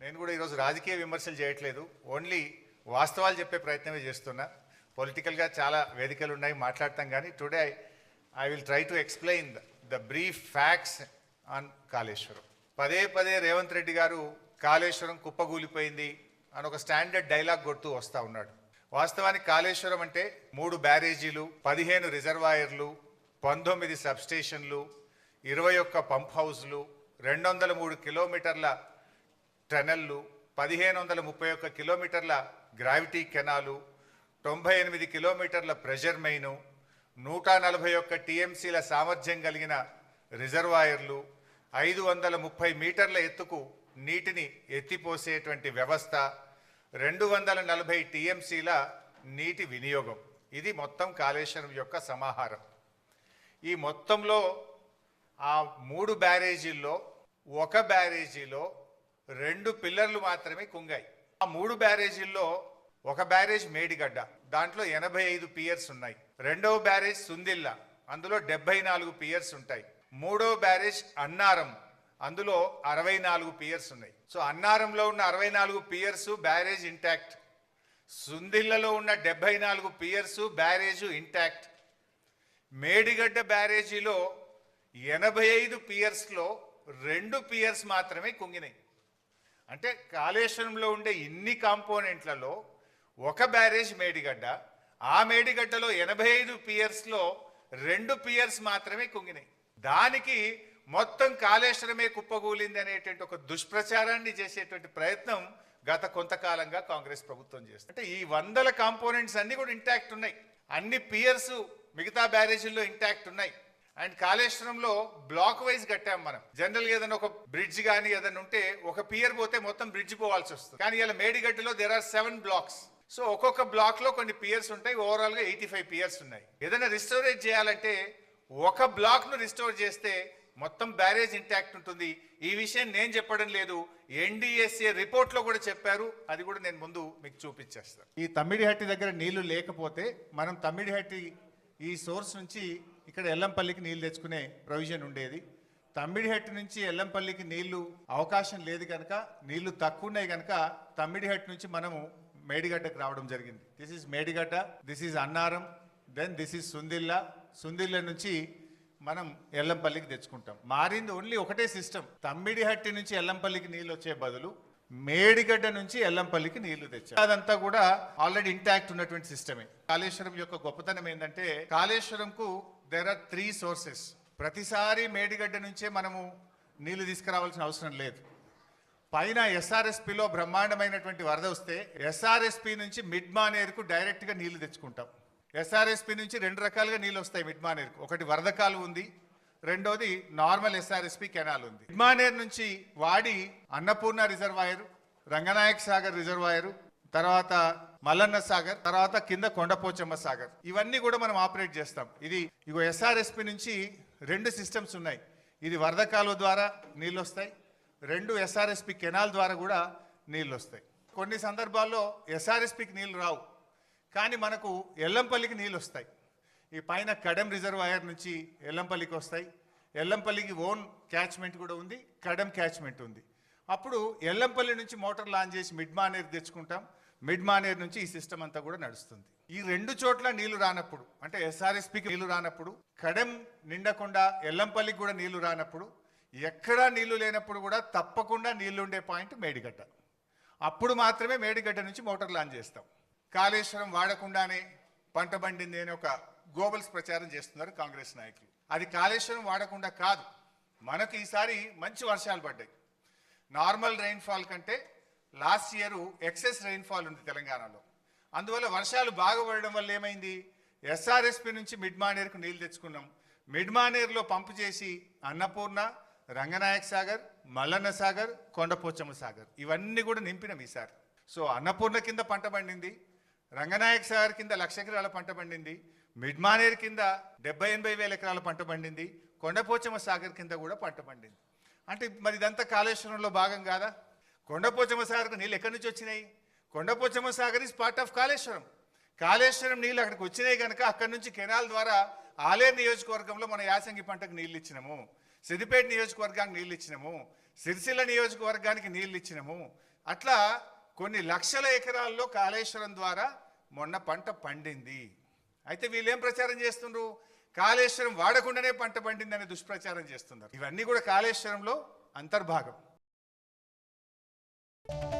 నేను కూడా ఈరోజు రాజకీయ విమర్శలు చేయట్లేదు. ఓన్లీ వాస్తవాలు చెప్పే ప్రయత్నమే చేస్తున్నా. పొలిటికల్గా చాలా వేదికలు ఉన్నాయి మాట్లాడతాం కానీ today I will try to explain the brief facts on Kaleshwaram పదే పదే రేవంత్ రెడ్డి గారు కాళేశ్వరం కుప్పగూలిపోయింది అని ఒక స్టాండర్డ్ డైలాగ్ కొడుతూ వస్తూ ఉన్నాడు. వాస్తవానికి కాళేశ్వరం అంటే మూడు బ్యారేజీలు పదిహేను రిజర్వాయర్లు పంతొమ్మిది సబ్స్టేషన్లు ఇరవై ఒక్క పంప్ హౌస్లు రెండు వందల మూడు కిలోమీటర్ల టనెల్లు పదిహేను వందల ముప్పై ఒక్క కిలోమీటర్ల గ్రావిటీ కెనాలు తొంభై ఎనిమిది కిలోమీటర్ల ప్రెషర్ మెయిను నూట నలభై ఒక్క టీఎంసీల సామర్థ్యం కలిగిన రిజర్వాయర్లు ఐదు వందల ముప్పై మీటర్ల ఎత్తుకు నీటిని ఎత్తిపోసేటువంటి వ్యవస్థ రెండు వందల నలభై టీఎంసీల నీటి వినియోగం. ఇది మొత్తం కాళేశ్వరం యొక్క సమాహారం. ఈ మొత్తంలో ఆ మూడు బ్యారేజీల్లో ఒక బ్యారేజీలో రెండు పిల్లర్లు మాత్రమే కుంగాయి. ఆ మూడు బ్యారేజీల్లో ఒక బ్యారేజ్ మేడిగడ్డ దాంట్లో ఎనభై ఐదు పియర్స్ ఉన్నాయి. రెండవ బ్యారేజ్ సుందిల్ల అందులో డెబ్బై నాలుగు పియర్స్ ఉంటాయి. మూడవ బ్యారేజ్ అన్నారం అందులో అరవై నాలుగు పియర్స్ ఉన్నాయి. సో అన్నారంలో ఉన్న అరవై నాలుగు పియర్స్ బ్యారేజ్ ఇంటాక్ట్. సుందిల్లలో ఉన్న డెబ్బై నాలుగు పియర్స్ బ్యారేజ్ ఇంటాక్ట్. మేడిగడ్డ బ్యారేజీలో ఎనభై ఐదు పియర్స్లో రెండు పియర్స్ మాత్రమే కుంగినాయి. అంటే కాళేశ్వరంలో ఉండే ఇన్ని కాంపోనెంట్లలో ఒక బ్యారేజ్ మేడిగడ్డ. ఆ మేడిగడ్డలో ఎనభై ఐదు పియర్స్లో రెండు పియర్స్ మాత్రమే కుంగినాయి. దానికి మొత్తం కాళేశ్వరమే కుప్పగూలింది అనేటువంటి ఒక దుష్ప్రచారాన్ని చేసేటువంటి ప్రయత్నం గత కొంతకాలంగా కాంగ్రెస్ ప్రభుత్వం చేస్తుంది. అంటే ఈ వందల కాంపోనెంట్స్ అన్ని కూడా ఇంటాక్ట్ ఉన్నాయి. అన్ని పియర్స్ మిగతా బ్యారేజీల్లో ఇంటాక్ట్ ఉన్నాయి. అండ్ కాళేశ్వరంలో బ్లాక్ వైజ్ కట్టాం మనం. జనరల్ ఏదైనా ఒక బ్రిడ్జ్ కానీ ఏదైనా ఉంటే ఒక పియర్ పోతే మొత్తం బ్రిడ్జ్ పోవాల్సి వస్తుంది. కానీ ఇలా మేడిగడ్డలో there are seven blocks so ఒక్కొక్క బ్లాక్లో కొన్ని పియర్స్ ఉంటాయి. ఓవరాల్గా ఎయిటీ ఫైవ్ పియర్స్ ఉన్నాయి. ఏదైనా రిస్టోరేట్ చేయాలంటే ఒక బ్లాక్ను రిస్టోర్ చేస్తే మొత్తం బ్యారేజ్ ఇంటాక్ట్ ఉంటుంది. ఈ విషయం నేను చెప్పడం లేదు. ఎన్డీఎస్ఏ రిపోర్ట్లో కూడా చెప్పారు. అది కూడా నేను ముందు మీకు చూపించేస్తాను. ఈ తమ్మిడిహట్టి దగ్గర నీళ్ళు లేకపోతే మనం తమ్మిడిహట్టి ఈ సోర్స్ నుంచి ఇక్కడ ఎల్లంపల్లికి నీళ్ళు తెచ్చుకునే ప్రొవిజన్ ఉండేది. తమ్మిడిహట్టి నుంచి ఎల్లంపల్లికి నీళ్ళు అవకాశం లేదు కనుక నీళ్ళు తక్కువ ఉన్నాయి కనుక తమ్మిడిహట్టి నుంచి మనము మేడిగడ్డకు రావడం జరిగింది. This is Medigadda this is Annaram then this is Sundilla. Sundilla నుంచి మనం ఎల్లంపల్లికి తెచ్చుకుంటాం. మారింది ఓన్లీ ఒకటే సిస్టమ్ తమ్మిడిహట్టి నుంచి ఎల్లంపల్లికి నీళ్ళు వచ్చే బదులు మేడిగడ్డ నుంచి ఎల్లంపల్లికి నీళ్ళు తెచ్చారు అదంతా కూడా ఆల్రెడీ ఇంటాక్ట్ ఉన్నటువంటి సిస్టమే కాళేశ్వరం యొక్క గొప్పతనం ఏంటంటే కాళేశ్వరంకు దెర్ ఆర్ త్రీ సోర్సెస్ ప్రతిసారి మేడిగడ్డ నుంచే మనము నీళ్ళు తీసుకురావాల్సిన అవసరం లేదు. పైన ఎస్ఆర్ఎస్పిలో బ్రహ్మాండమైనటువంటి వరద వస్తే ఎస్ఆర్ఎస్పి నుంచి మిడ్ డైరెక్ట్గా డైరెక్ట్ నీళ్ళు తెచ్చుకుంటాం. ఎస్ఆర్ఎస్పి నుంచి రెండు రకాలుగా నీళ్ళు వస్తాయి మిడ్మానేరుకు ఒకటి వరద కాలువ ఉంది రెండోది నార్మల్ ఎస్ఆర్ఎస్పి కెనాల్ ఉంది. మిడ్మానేర్ నుంచి వాడి అన్నపూర్ణ రిజర్వాయర్ రంగనాయక్ సాగర్ రిజర్వాయర్ తర్వాత మల్లన్న సాగర్ తర్వాత కింద కొండపోచమ్మ సాగర్. ఇవన్నీ కూడా మనం ఆపరేట్ చేస్తాం. ఇది ఇగో ఎస్ఆర్ఎస్పి నుంచి రెండు సిస్టమ్స్ ఉన్నాయి. ఇది వరద కాలువ ద్వారా నీళ్ళు వస్తాయి రెండు ఎస్ఆర్ఎస్పి కెనాల్ ద్వారా కూడా నీళ్ళు వస్తాయి కొన్ని సందర్భాల్లో ఎస్ఆర్ఎస్పికి నీళ్ళు రావు. కానీ మనకు ఎల్లంపల్లికి నీళ్ళు వస్తాయి ఈ పైన కడెం రిజర్వాయర్ నుంచి ఎల్లంపల్లికి వస్తాయి. ఎల్లంపల్లికి ఓన్ క్యాచ్మెంట్ కూడా ఉంది. కడెం క్యాచ్మెంట్ ఉంది. అప్పుడు ఎల్లంపల్లి నుంచి మోటార్ లాంచ్ చేసి మిడ్మా అనేది తెచ్చుకుంటాం. మిడ్ మానేర్ నుంచి ఈ సిస్టమ్ అంతా కూడా నడుస్తుంది. ఈ రెండు చోట్ల నీళ్ళు రానప్పుడు అంటే ఎస్ఆర్ఎస్పికి నీళ్ళు రానప్పుడు కడెం నిండకుండా ఎల్లంపల్లికి కూడా నీళ్ళు రానప్పుడు ఎక్కడా నీళ్ళు లేనప్పుడు కూడా తప్పకుండా నీళ్ళు ఉండే పాయింట్ మేడిగడ్డ. అప్పుడు మాత్రమే మేడిగడ్డ నుంచి మోటార్ లాంచ్ చేస్తాం. కాళేశ్వరం వాడకుండానే పంట పండింది అని ఒక గోబల్స్ ప్రచారం చేస్తున్నారు కాంగ్రెస్ నాయకులు. అది కాళేశ్వరం వాడకుండా కాదు. మనకు ఈసారి మంచి వర్షాలు పడ్డాయి. నార్మల్ రెయిన్ఫాల్ కంటే లాస్ట్ ఇయర్ ఎక్సెస్ రెయిన్ఫాల్ ఉంది తెలంగాణలో. అందువల్ల వర్షాలు బాగా పడడం వల్ల ఏమైంది? ఎస్ఆర్ఎస్పి నుంచి మిడ్మానేర్కు నీళ్ళు తెచ్చుకున్నాం. మిడ్మానేర్లో పంపు చేసి అన్నపూర్ణ రంగనాయక్ సాగర్ మల్లన్న సాగర్ కొండపోచమ్మ సాగర్ ఇవన్నీ కూడా నింపినాం ఈసారి. సో అన్నపూర్ణ కింద పంట పండింది రంగనాయక్ సాగర్ కింద లక్ష ఎకరాల పంట పండింది మిడ్మానేర్ కింద డెబ్బై ఎనభై వేల ఎకరాల పంట పండింది కొండపోచమ్మ సాగర్ కింద కూడా పంట పండింది. అంటే మరి ఇదంతా కాళేశ్వరంలో భాగం కాదా? కొండపోచమ్మ సాగర్కు నీళ్ళు ఎక్కడి నుంచి వచ్చినాయి? Kondapochamma Sagar is part of Kaleshwaram. Kaleshwaram నీళ్ళు అక్కడికి వచ్చినాయి కనుక అక్కడి నుంచి కెనాల్ ద్వారా ఆలేరు నియోజకవర్గంలో మన యాసంగి పంటకు నీళ్ళు ఇచ్చినాము. సిద్దిపేట నియోజకవర్గానికి నీళ్ళు ఇచ్చినాము. సిరిసిల్ల నియోజకవర్గానికి నీళ్ళు ఇచ్చినాము. అట్లా కొన్ని లక్షల ఎకరాల్లో కాళేశ్వరం ద్వారా మొన్న పంట పండింది. అయితే వీళ్ళు ఏం ప్రచారం చేస్తుండ్రు? కాళేశ్వరం వాడకుండానే పంట పండింది అనే దుష్ప్రచారం చేస్తున్నారు. ఇవన్నీ కూడా కాళేశ్వరంలో అంతర్భాగం. you